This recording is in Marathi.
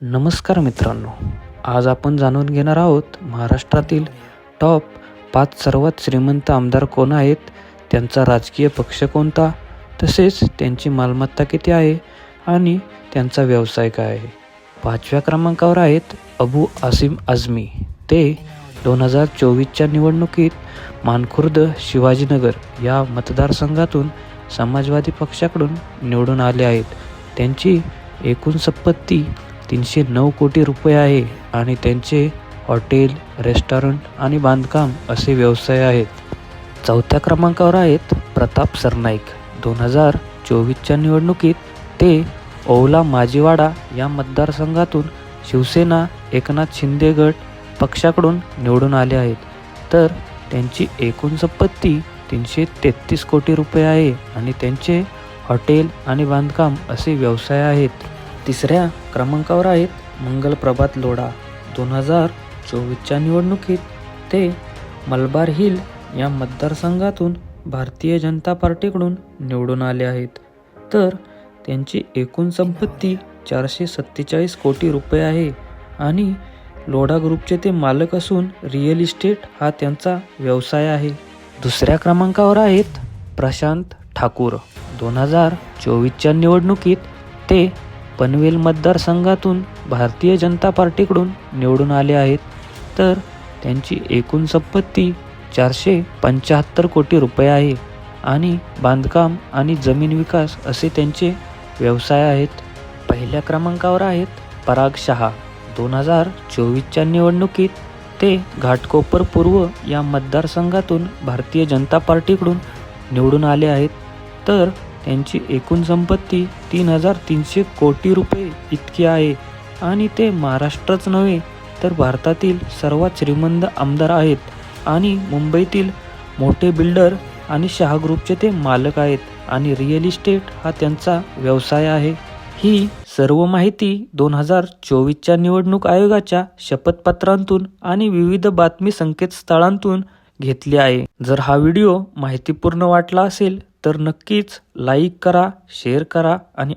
नमस्कार मित्रांनो आज आपण जाणून घेणार आहोत महाराष्ट्रातील टॉप पाच सर्वात श्रीमंत आमदार कोण आहेत त्यांचा राजकीय पक्ष कोणता तसेच त्यांची मालमत्ता किती आहे आणि त्यांचा व्यवसाय काय आहे. पाचव्या क्रमांकावर आहेत अबू आसिम आझमी. ते दोन हजार चोवीसच्या निवडणुकीत मानखुर्द शिवाजीनगर या मतदारसंघातून समाजवादी पक्षाकडून निवडून आले आहेत. त्यांची एकूण संपत्ती तीनशे नऊ कोटी रुपये आहे आणि त्यांचे हॉटेल रेस्टॉरंट आणि बांधकाम असे व्यवसाय आहेत. चौथ्या क्रमांकावर आहेत प्रताप सरनाईक. दोन हजार चोवीसच्या निवडणुकीत ते ओवला माजीवाडा या मतदारसंघातून शिवसेना एकनाथ शिंदे गट पक्षाकडून निवडून आले आहेत. तर त्यांची एकूण संपत्ती तीनशे तेहतीस कोटी रुपये आहे आणि त्यांचे हॉटेल आणि बांधकाम असे व्यवसाय आहेत. तिसऱ्या क्रमांकावर आहेत मंगल प्रभात लोढा. दोन हजार चोवीसच्या निवडणुकीत ते मलबार हिल या मतदारसंघातून भारतीय जनता पार्टीकडून निवडून आले आहेत. तर त्यांची एकूण संपत्ती चारशे सत्तेचाळीस कोटी रुपये आहे आणि लोढा ग्रुपचे ते मालक असून रिअल इस्टेट हा त्यांचा व्यवसाय आहे. दुसऱ्या क्रमांकावर आहेत प्रशांत ठाकूर. दोन हजार चोवीसच्या निवडणुकीत ते पनवेल मतदारसंघातून भारतीय जनता पार्टीकडून निवडून आले आहेत. तर त्यांची एकूण संपत्ती चारशे पंच्याहत्तर कोटी रुपये आहे आणि बांधकाम आणि जमीन विकास असे त्यांचे व्यवसाय आहेत. पहिल्या क्रमांकावर आहेत पराग शहा. दोन हजार चोवीसच्या निवडणुकीत ते घाटकोपर पूर्व या मतदारसंघातून भारतीय जनता पार्टीकडून निवडून आले आहेत. तर त्यांची एकूण संपत्ती तीन हजार तीनशे कोटी रुपये इतकी आहे. आणि ते महाराष्ट्रच नव्हे तर भारतातील सर्वात श्रीमंत आमदार आहेत. आणि मुंबईतील मोठे बिल्डर आणि शहा ग्रुपचे ते मालक आहेत. आणि रिअल इस्टेट हा त्यांचा व्यवसाय आहे. ही सर्व माहिती दोन हजार चोवीसच्या निवडणूक आयोगाच्या शपथपत्रांतून आणि विविध बातमी संकेतस्थळांतून घेतली आहे. जर हा व्हिडिओ माहितीपूर्ण वाटला असेल तर नक्कीच लाईक करा शेअर करा आणि